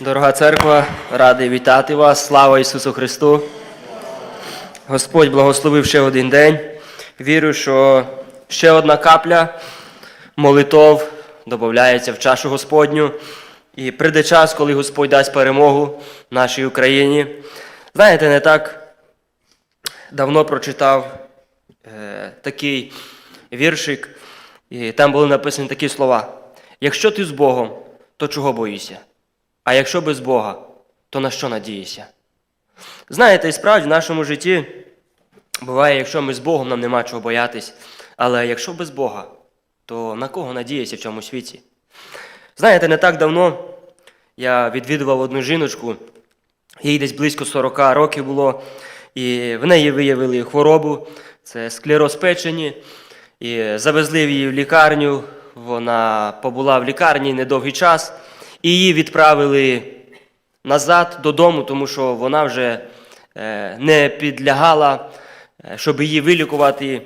Дорога церква, радий вітати вас. Слава Ісусу Христу. Господь благословив ще один день. Вірю, що ще одна капля молитов додається в чашу Господню. І прийде час, коли Господь дасть перемогу нашій Україні. Знаєте, не так давно прочитав е, такий віршик, і там були написані такі слова: Якщо ти з Богом, то чого боїшся? А якщо без Бога, то на що надієшся? Знаєте, і справді в нашому житті буває, якщо ми з Богом, нам нема чого боятись. Але якщо без Бога, то на кого надіятися в цьому світі? Знаєте, не так давно я відвідував одну жіночку, їй десь близько 40 років було, і в неї виявили хворобу, це склероз печені, і завезли її в лікарню. Вона побула в лікарні недовгий час, і її відправили назад додому, тому що вона вже е, не підлягала, е, щоб її вилікувати.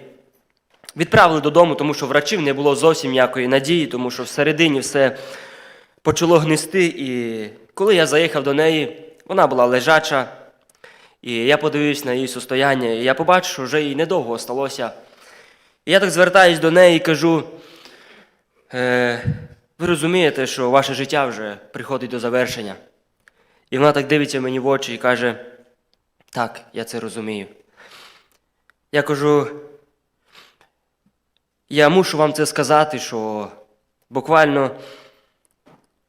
Відправили додому, тому що врачів не було зовсім ніякої надії, тому що всередині все почало гнисти. І коли я заїхав до неї, вона була лежача, і я подивився на її состояння, і я побачив, що вже їй недовго осталося. І я так звертаюсь до неї і кажу: е, ви розумієте, що ваше життя вже приходить до завершення. І вона так дивиться мені в очі і каже: так, я це розумію. Я кажу, я мушу вам це сказати, що буквально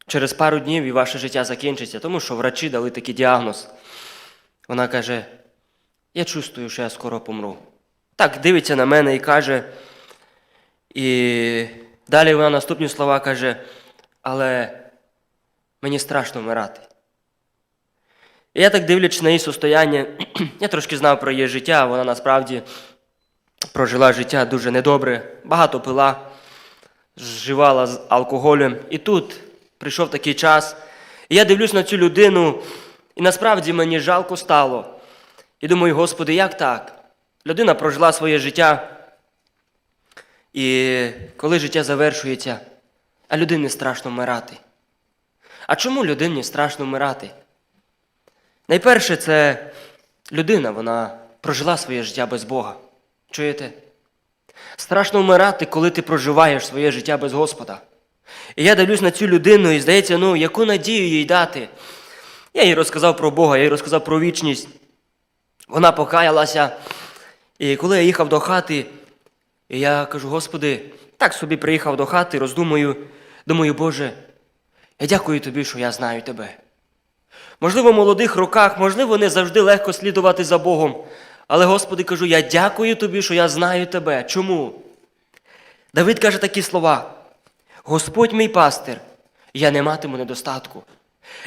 через пару днів і ваше життя закінчиться, тому що врачі дали такий діагноз. Вона каже: я чувствую, що я скоро помру. Так, дивиться на мене і каже. І далі вона наступні слова каже, але мені страшно вмирати. І я так дивлячись на її состояння, я трошки знав про її життя, вона насправді прожила життя дуже недобре, багато пила, зживала з алкоголем. І тут прийшов такий час, і я дивлюсь на цю людину, і насправді мені жалко стало. І думаю, Господи, як так? Людина прожила своє життя, і коли життя завершується, а людині страшно вмирати. А чому людині страшно вмирати? Найперше, це людина, вона прожила своє життя без Бога. Чуєте? Страшно вмирати, коли ти проживаєш своє життя без Господа. І я дивлюсь на цю людину і здається, ну, яку надію їй дати. Я їй розказав про Бога, я їй розказав про вічність. Вона покаялася. І коли я їхав до хати, і я кажу, Господи, так собі приїхав до хати, роздумую, думаю, Боже, я дякую тобі, що я знаю тебе. Можливо, в молодих роках, можливо, не завжди легко слідувати за Богом. Але, Господи, кажу, я дякую тобі, що я знаю тебе. Чому? Давид каже такі слова: Господь мій пастир, я не матиму недостатку.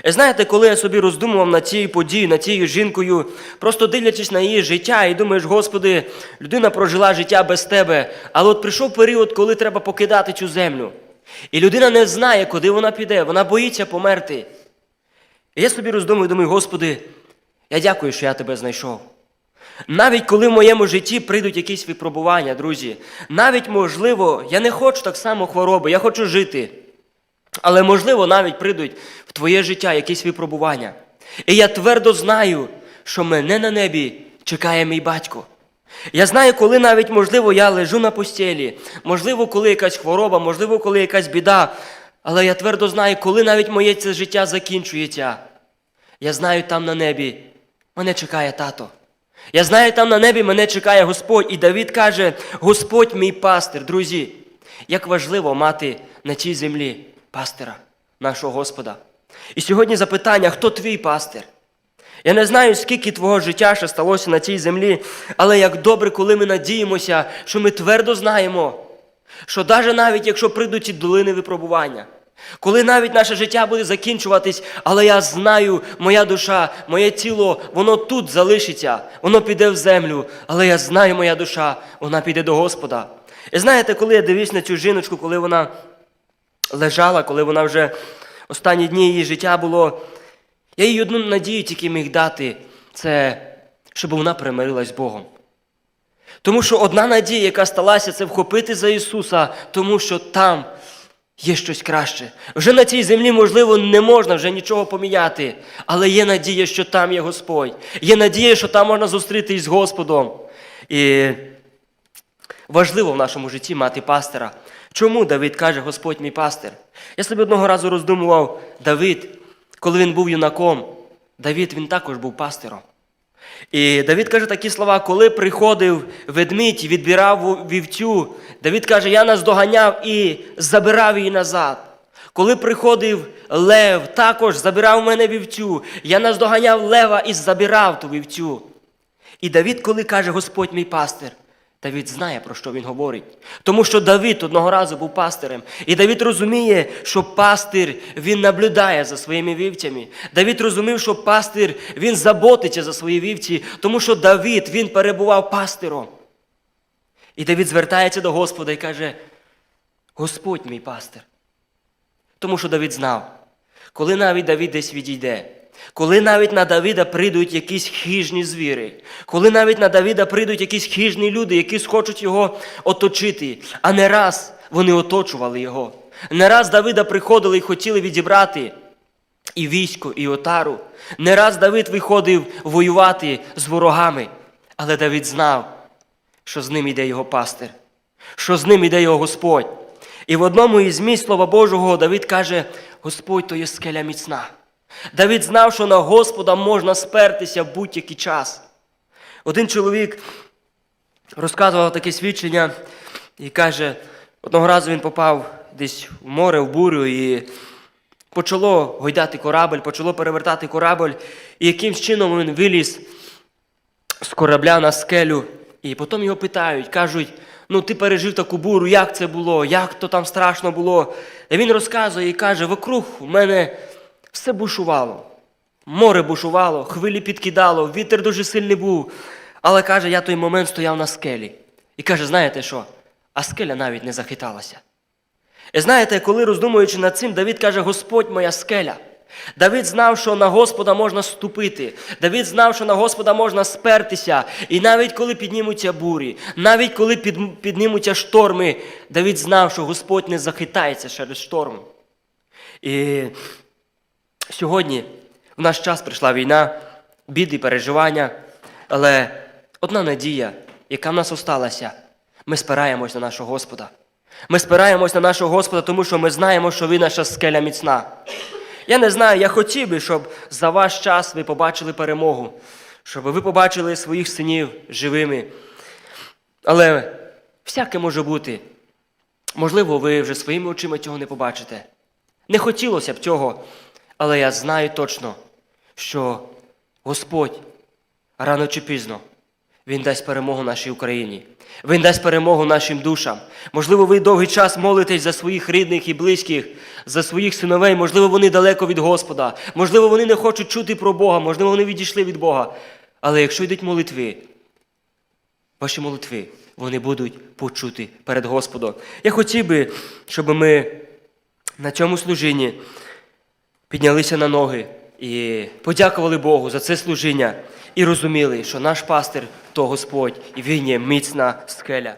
І знаєте, коли я собі роздумував над цією подією, над цією жінкою, просто дивлячись на її життя, і думаєш, Господи, людина прожила життя без тебе, але от прийшов період, коли треба покидати цю землю. І людина не знає, куди вона піде, вона боїться померти. І я собі роздумую, думаю, Господи, я дякую, що я тебе знайшов. Навіть коли в моєму житті прийдуть якісь випробування, друзі, навіть можливо, я не хочу так само хвороби, я хочу жити. Але можливо, навіть прийдуть в твоє життя якісь випробування. І я твердо знаю, що мене на небі чекає мій батько. Я знаю, коли навіть, можливо, я лежу на постелі, можливо, коли якась хвороба, можливо, коли якась біда. Але я твердо знаю, коли навіть моє це життя закінчується. Я знаю, там на небі мене чекає тато. Я знаю, там на небі мене чекає Господь. І Давид каже: Господь мій пастир, друзі, як важливо мати на цій землі пастира, нашого Господа. І сьогодні запитання, хто твій пастир? Я не знаю, скільки твого життя ще сталося на цій землі, але як добре, коли ми надіємося, що ми твердо знаємо, що навіть навіть якщо прийдуть ці долини випробування, коли навіть наше життя буде закінчуватись, але я знаю, моя душа, моє тіло, воно тут залишиться, воно піде в землю, але я знаю, моя душа, вона піде до Господа. І знаєте, коли я дивлюсь на цю жіночку, коли вона лежала, коли вона вже останні дні її життя було, я їй одну надію тільки міг дати, це щоб вона примирилась з Богом. Тому що одна надія, яка сталася, це вхопити за Ісуса, тому що там є щось краще. Вже на цій землі, можливо, не можна вже нічого поміняти, але є надія, що там є Господь. Є надія, що там можна зустрітись з Господом. І важливо в нашому житті мати пастира. Чому Давид каже, Господь мій пастир? Я собі одного разу роздумував, Давид, коли він був юнаком, Давид він також був пастиром. І Давид каже такі слова, коли приходив ведмідь відбирав вівцю, Давид каже, я наздоганяв і забирав її назад. Коли приходив лев, також забирав мене вівцю, я наздоганяв лева і забирав ту вівцю. І Давид, коли каже Господь мій пастир, Давид знає, про що він говорить. Тому що Давид одного разу був пастирем. І Давид розуміє, що пастир він наблюдає за своїми вівцями. Давид розумів, що пастир він заботиться за свої вівці, тому що Давид він перебував пастиром. І Давид звертається до Господа і каже: Господь мій пастир. Тому що Давид знав, коли навіть Давид десь відійде, коли навіть на Давида прийдуть якісь хижні звіри, коли навіть на Давида прийдуть якісь хижні люди, які схочуть його оточити, а не раз вони оточували його. Не раз Давида приходили і хотіли відібрати і військо, і отару. Не раз Давид виходив воювати з ворогами, але Давид знав, що з ним іде його пастир, що з ним іде його Господь. І в одному із місць Слова Божого Давид каже: Господь то є скеля міцна. Давид знав, що на Господа можна спертися в будь-який час. Один чоловік розказував таке свідчення і каже, одного разу він попав десь в море, в бурю, і почало гойдати корабль, почало перевертати корабль, і якимсь чином він виліз з корабля на скелю, і потім його питають, кажуть, ну ти пережив таку буру, як це було, як то там страшно було. І він розказує і каже, вокруг в мене все бушувало. Море бушувало, хвилі підкидало, вітер дуже сильний був. Але каже, я той момент стояв на скелі. І каже, знаєте що? А скеля навіть не захиталася. І знаєте, коли роздумуючи над цим, Давид каже, Господь моя скеля. Давид знав, що на Господа можна ступити. Давид знав, що на Господа можна спертися. І навіть коли піднімуться бурі, навіть коли під, піднімуться шторми, Давид знав, що Господь не захитається через шторм. І сьогодні в наш час прийшла війна, біди, переживання, але одна надія, яка в нас осталася, ми спираємось на нашого Господа. Ми спираємось на нашого Господа, тому що ми знаємо, що Він наша скеля міцна. Я не знаю, я хотів би, щоб за ваш час ви побачили перемогу, щоб ви побачили своїх синів живими. Але всяке може бути. Можливо, ви вже своїми очима цього не побачите. Не хотілося б цього, але я знаю точно, що Господь рано чи пізно Він дасть перемогу нашій Україні. Він дасть перемогу нашим душам. Можливо, ви довгий час молитесь за своїх рідних і близьких, за своїх синовей, можливо, вони далеко від Господа, можливо, вони не хочуть чути про Бога, можливо, вони відійшли від Бога. Але якщо йдуть молитви, ваші молитви, вони будуть почути перед Господом. Я хотів би, щоб ми на цьому служінні піднялися на ноги і подякували Богу за це служіння і розуміли, що наш пастир то Господь, і він є міцна скеля.